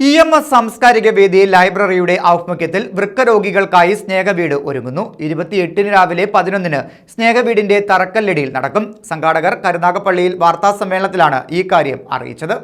E M S സാംസ്കാരിക വേദി ലൈബ്രറിയുടെ ആഭിമുഖ്യത്തിൽ വൃക്കരോഗികൾക്കായി സ്നേഹവീട് ഒരുങ്ങുന്നു. ഇരുപത്തിയെട്ടിന് രാവിലെ പതിനൊന്നിന് സ്നേഹവീടിന്റെ തറക്കല്ലടിയിൽ നടക്കും. സംഘാടകർ കരുനാഗപ്പള്ളിയിൽ വാർത്താ സമ്മേളനത്തിലാണ് ഈ കാര്യം അറിയിച്ചത്.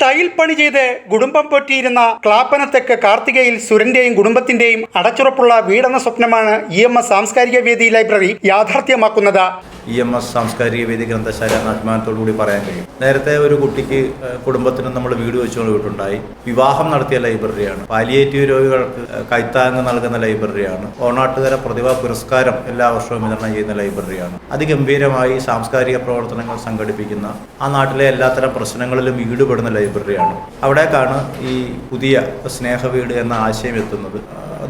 തയ്യൽ പണി ചെയ്ത് കുടുംബം പൊറ്റിയിരുന്ന ക്ലാപ്പനത്തെക്ക് കാർത്തികയിൽ സുരന്റെയും കുടുംബത്തിന്റെയും അടച്ചുറപ്പുള്ള വീടെന്ന സ്വപ്നമാണ് ഇ എം എസ് സാംസ്കാരിക വേദി ലൈബ്രറി യാഥാർത്ഥ്യമാക്കുന്നത്. ഇ എം എസ് സാംസ്കാരിക വേദി ഗ്രന്ഥശാല എന്ന അഭിമാനത്തോടു കൂടി പറയാൻ കഴിയും. നേരത്തെ ഒരു കുട്ടിക്ക് കുടുംബത്തിന് നമ്മൾ വീട് വെച്ചു കൊടുത്തിട്ടുണ്ടായി വിവാഹം നടത്തിയ ലൈബ്രറിയാണ്. പാലിയേറ്റീവ് രോഗികൾക്ക് കൈത്താങ്ങ് നൽകുന്ന ലൈബ്രറിയാണ്. ഓണാട്ടുകര പ്രതിഭാ പുരസ്കാരം എല്ലാ വർഷവും വിതരണം ചെയ്യുന്ന ലൈബ്രറിയാണ്. അതിഗംഭീരമായി സാംസ്കാരിക പ്രവർത്തനങ്ങൾ സംഘടിപ്പിക്കുന്ന ആ നാട്ടിലെ എല്ലാത്തരം പ്രശ്നങ്ങളിലും ഈടുപെടുന്ന ലൈബ്രറിയാണ്. അവിടേക്കാണ് ഈ പുതിയ സ്നേഹവീട് എന്ന ആശയം എത്തുന്നത്.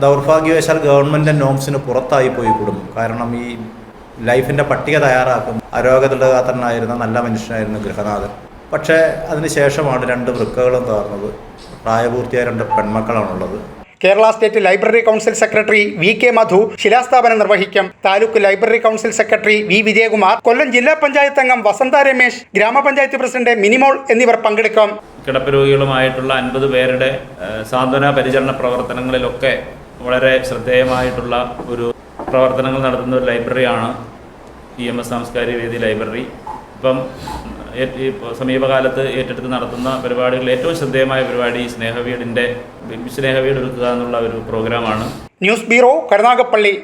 ദൗർഭാഗ്യവശാൽ ഗവൺമെന്റ് നോംസിന് പുറത്തായി പോയി കുടുംബം. കാരണം ഈ ലൈഫിന്റെ പട്ടിക തയ്യാറാക്കും. അരോഗതകാത്തനായിരുന്ന നല്ല മനുഷ്യനായിരുന്നു ഗൃഹനാഥൻ. പക്ഷേ അതിനുശേഷമാണ് രണ്ട് വൃക്കകളും തകർന്നത്. പ്രായപൂർത്തിയായ രണ്ട് പെൺമക്കളാണുള്ളത്. Kerala state library council secretary V K Madhu ശിലാസ്ഥാപനം നിർവഹിക്കും. Taluk library council secretary V Vijayakumar Kollam ജില്ലാ പഞ്ചായത്ത് അംഗം വസന്ത രമേശ് ഗ്രാമപഞ്ചായത്ത് പ്രസിഡന്റ് മിനിമോൾ എന്നിവർ പങ്കെടുക്കും. കിടപ്പ് രോഗികളുമായിട്ടുള്ള അൻപത് പേരുടെ സാന്ത്വന പരിചരണ പ്രവർത്തനങ്ങളിലൊക്കെ വളരെ ശ്രദ്ധേയമായിട്ടുള്ള ഒരു പ്രവർത്തനങ്ങൾ നടത്തുന്ന ഒരു ലൈബ്രറിയാണ് ഇ എം എസ് സാംസ്കാരിക വേദി ലൈബ്രറി. ഇപ്പം സമീപകാലത്ത് ഏറ്റെടുത്ത് നടത്തുന്ന പരിപാടികളിൽ ഏറ്റവും ശ്രദ്ധേയമായ പരിപാടി സ്നേഹവീടിന്റെ സ്നേഹവീട് ഒരുക്കുക എന്നുള്ള ഒരു പ്രോഗ്രാമാണ്. News bureau Karunagappally.